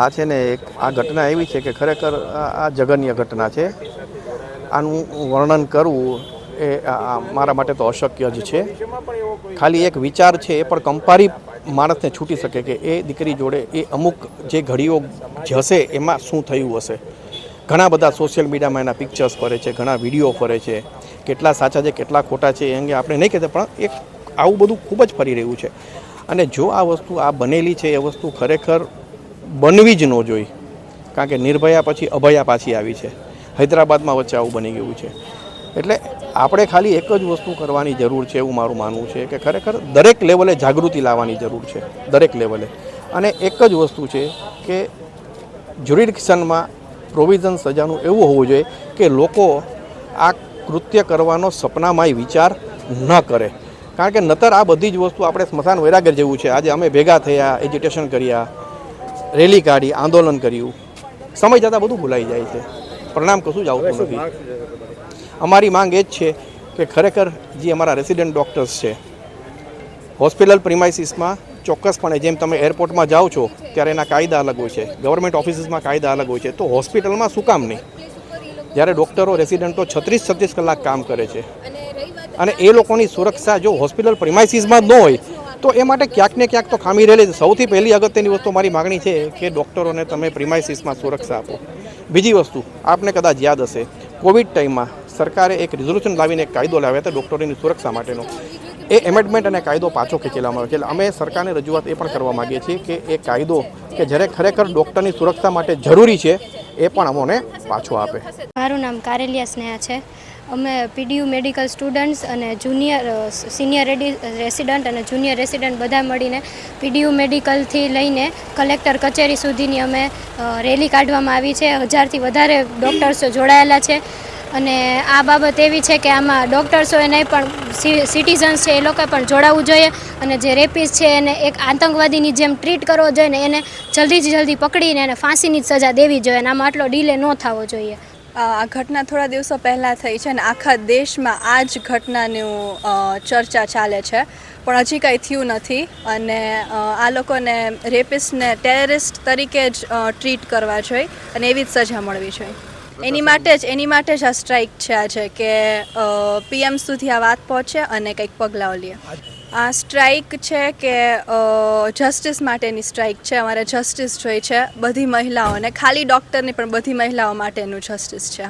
આ છે ને એક, આ ઘટના એવી છે કે ખરેખર આ જઘન્ય ઘટના છે. આનું વર્ણન કરવું એ મારા માટે તો અશક્ય જ છે. ખાલી એક વિચાર છે, એ પણ કંપારી માણસને છૂટી શકે કે એ દીકરી જોડે એ અમુક જે ઘડીઓ જશે, એમાં શું થયું હશે? ઘણા બધા સોશિયલ મીડિયામાં એના પિક્ચર્સ ફરે છે, ઘણા વીડિયો ફરે છે. કેટલા સાચા છે, કેટલા ખોટા છે, એ અંગે આપણે નહીં કહેતા, પણ એક આવું બધું ખૂબ જ ફરી રહ્યું છે. અને જો આ વસ્તુ આ બનેલી છે, એ વસ્તુ ખરેખર બનવી જ ન જોઈ કારણ કે નિર્ભયા પછી અભયા પાછી આવી છે. હૈદરાબાદમાં વચ્ચે આવું બની ગયું છે. એટલે આપણે ખાલી એક જ વસ્તુ કરવાની જરૂર છે એવું મારું માનવું છે કે ખરેખર દરેક લેવલે જાગૃતિ લાવવાની જરૂર છે. દરેક લેવલે. અને એક જ વસ્તુ છે કે જ્યુરિડિક્શનમાં પ્રોવિઝન સજાનું એવું હોવું જોઈએ કે લોકો આ કૃત્ય કરવાનો સપનામાંય વિચાર ન કરે. કારણ કે નતર આ બધી જ વસ્તુ આપણે સ્મશાન વૈરાગ્ય જેવું છે. આજે અમે ભેગા થયા એજ્યુટેશન કર્યા રેલી કાઢી આંદોલન કર્યું. સમય જતાં બધું ભૂલાઈ જાય છે. પરિણામ કશું જ આવતું નથી. અમારી માંગ એ જ છે કે ખરેખર જે અમારા રેસિડેન્ટ ડૉક્ટર્સ છે હોસ્પિટલ પ્રિમાઇસીસમાં ચોક્કસપણે જેમ તમે એરપોર્ટમાં જાઓ છો ત્યારે એના કાયદા અલગ હોય છે. ગવર્મેન્ટ ઓફિસીસમાં કાયદા અલગ હોય છે. તો હોસ્પિટલમાં શું કામ નહીં? જ્યારે ડૉક્ટરો રેસિડેન્ટો છત્રીસ છત્રીસ કલાક કામ કરે છે. અને એ લોકોની સુરક્ષા જો હોસ્પિટલ પ્રિમાઇસીસમાં ન હોય તો એ માટે ક્યાંક ને ક્યાંક તો ખામી રહેલી સૌથી પહેલી અગત્યની વસ્તુ મારી માગણી છે કે ડૉક્ટરોને તમે પ્રિમાઇસીસમાં સુરક્ષા આપો. બીજી વસ્તુ, આપને કદાચ યાદ હશે, કોવિડ ટાઈમમાં સરકારે એક રિઝોલ્યુશન લાવીને એક કાયદો લાવ્યા હતા ડૉક્ટરોની સુરક્ષા માટેનો. એ એમેન્ડમેન્ટ અને કાયદો પાછો ખેંચેલામાં આવ્યો છે. અમે સરકારને રજૂઆત એ પણ કરવા માગીએ છીએ કે એ કાયદો કે જ્યારે ખરેખર ડૉક્ટરની સુરક્ષા માટે જરૂરી છે, એ પણ અમોને પાછો આપે. મારું નામ કારેલિયા સ્નેહા છે. અમે P D U medical students અને જુનિયર સિનિયર રેસિડન્ટ અને જુનિયર રેસિડન્ટ બધા મળીને પીડીયુ મેડિકલથી લઈને કલેક્ટર કચેરી સુધીની અમે રેલી કાઢવામાં આવી છે. હજારથી વધારે ડૉક્ટર્સો જોડાયેલા છે. અને આ બાબત એવી છે કે આમાં ડૉક્ટર્સોએ નહીં પણ સિટીઝન્સ છે એ લોકોએ પણ જોડાવવું જોઈએ અને જે રેપિસ છે એને એક આતંકવાદીની જેમ ટ્રીટ કરવો જોઈએ ને એને જલ્દીથી જલ્દી પકડીને એને ફાંસીની જ સજા દેવી જોઈએ અને આમાં આટલો ડીલે ન થવો જોઈએ. આ ઘટના થોડા દિવસો પહેલાં થઈ છે અને આખા દેશમાં આ જ ઘટનાનું ચર્ચા ચાલે છે. પણ હજી કાંઈ થયું નથી અને આ લોકોને રેપિસ્ટને ટેરરિસ્ટ તરીકે જ ટ્રીટ કરવા જોઈએ અને એવી જ સજા મળવી જોઈએ. એની માટે જ, એની માટે જ આ સ્ટ્રાઇક છે આજે કે પીએમ સુધી આ વાત પહોંચે અને કંઈક પગલાંઓ લે. આ સ્ટ્રાઇક છે કે જસ્ટિસ માટેની સ્ટ્રાઇક છે, અમારે જસ્ટિસ જોઈ છે બધી મહિલાઓને. ખાલી ડૉક્ટરની પણ બધી મહિલાઓ માટેનું જસ્ટિસ છે.